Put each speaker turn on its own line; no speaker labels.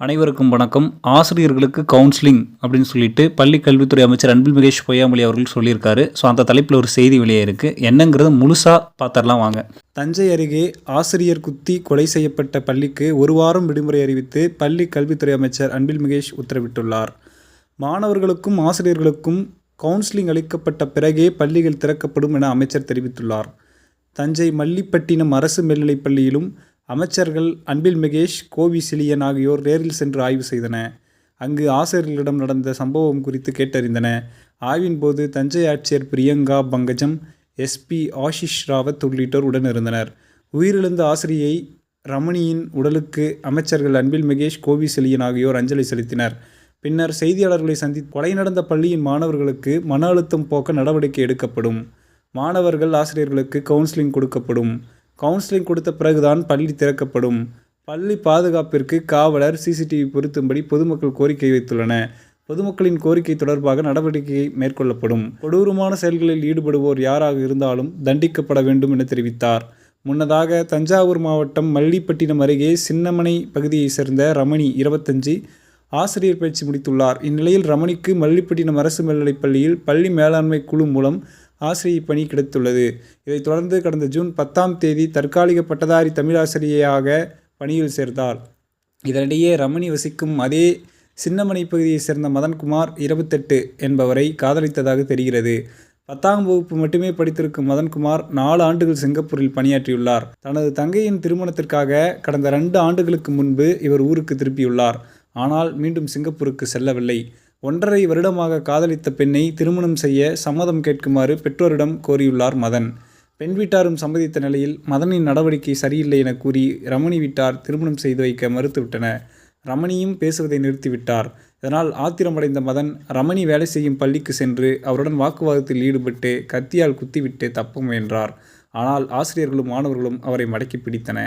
அனைவருக்கும் வணக்கம். ஆசிரியர்களுக்கு கவுன்சிலிங் அப்படின்னு சொல்லிட்டு பள்ளி கல்வித்துறை அமைச்சர் அன்பில் மகேஷ் பொய்யாமொழி அவர்கள் சொல்லியிருக்காரு. ஸோ அந்த தலைப்பில் ஒரு செய்தி வெளியாயிருக்கு என்னங்கிறது முழுசாக பார்த்துடலாம் வாங்க.
தஞ்சை அருகே ஆசிரியர் குத்தி கொலை செய்யப்பட்ட பள்ளிக்கு ஒரு வாரம் விடுமுறை அறிவித்து பள்ளி கல்வித்துறை அமைச்சர் அன்பில் மகேஷ் உத்தரவிட்டுள்ளார். மாணவர்களுக்கும் ஆசிரியர்களுக்கும் கவுன்சிலிங் அளிக்கப்பட்ட பிறகே பள்ளிகள் திறக்கப்படும் என அமைச்சர் தெரிவித்துள்ளார். தஞ்சை மல்லிப்பட்டினம் அரசு மேல்நிலைப் பள்ளியிலும் அமைச்சர்கள் அன்பில் மகேஷ் கோவி சிலியன் ஆகியோர் நேரில் சென்று ஆய்வு செய்தன. அங்கு ஆசிரியர்களிடம் நடந்த சம்பவம் குறித்து கேட்டறிந்தன. ஆய்வின் போது தஞ்சை ஆட்சியர் பிரியங்கா பங்கஜம் எஸ்பி ஆஷிஷ் ராவத் உள்ளிட்டோர் உடனிருந்தனர். உயிரிழந்த ஆசிரியை ரமணியின் உடலுக்கு அமைச்சர்கள் அன்பில் மகேஷ் கோவி செலியன் ஆகியோர் அஞ்சலி செலுத்தினர். பின்னர் செய்தியாளர்களை சந்தி கொலை நடந்த பள்ளியின் மாணவர்களுக்கு மன அழுத்தம் போக்க நடவடிக்கை எடுக்கப்படும். மாணவர்கள் ஆசிரியர்களுக்கு கவுன்சிலிங் கொடுக்கப்படும். கவுன்சிலிங் கொடுத்த பிறகுதான் பள்ளி திறக்கப்படும். பள்ளி பாதுகாப்பிற்கு காவலர் சிசிடிவி பொருத்தும்படி பொதுமக்கள் கோரிக்கை வைத்துள்ளன. பொதுமக்களின் கோரிக்கை தொடர்பாக நடவடிக்கை மேற்கொள்ளப்படும். கொடூரமான செயல்களில் ஈடுபடுவோர் யாராக இருந்தாலும் தண்டிக்கப்பட வேண்டும் என தெரிவித்தார். முன்னதாக தஞ்சாவூர் மாவட்டம் மல்லிப்பட்டினம் அருகே சின்னமனை பகுதியைச் சேர்ந்த ரமணி இருபத்தஞ்சு ஆசிரியர் பயிற்சி முடித்துள்ளார். இந்நிலையில் ரமணிக்கு மல்லிப்பட்டினம் அரசு மேல்நிலைப் பள்ளியில் பள்ளி மேலாண்மை குழு மூலம் ஆசிரியை பணி கிடைத்துள்ளது. இதைத் தொடர்ந்து கடந்த ஜூன் பத்தாம் தேதி தற்காலிக பட்டதாரி தமிழாசிரியையாக பணியில் சேர்ந்தார். இதனிடையே ரமணி வசிக்கும் அதே சின்னமனை பகுதியைச் சேர்ந்த மதன்குமார் இருபத்தெட்டு என்பவரை காதலித்ததாக தெரிகிறது. பத்தாம் வகுப்பு மட்டுமே படித்திருக்கும் மதன்குமார் நாலு ஆண்டுகள் சிங்கப்பூரில் பணியாற்றியுள்ளார். தனது தங்கையின் திருமணத்திற்காக கடந்த ரெண்டு ஆண்டுகளுக்கு முன்பு இவர் ஊருக்கு திருப்பியுள்ளார் ஆனால் மீண்டும் சிங்கப்பூருக்கு செல்லவில்லை. ஒன்றரை வருடமாக காதலித்த பெண்ணை திருமணம் செய்ய சம்மதம் கேட்குமாறு பெற்றோரிடம் கோரியுள்ளார் மதன். பெண் வீட்டாரும் சம்மதித்த நிலையில் மதனின் நடவடிக்கை சரியில்லை என கூறி ரமணி வீட்டார் திருமணம் செய்து வைக்க மறுத்துவிட்டன. ரமணியும் பேசுவதை நிறுத்திவிட்டார். இதனால் ஆத்திரமடைந்த மதன் ரமணி வேலை செய்யும் பள்ளிக்கு சென்று அவருடன் வாக்குவாதத்தில் ஈடுபட்டு கத்தியால் குத்திவிட்டு தப்ப முயன்றார். ஆனால் ஆசிரியர்களும் மாணவர்களும் அவரை மடக்கி பிடித்தன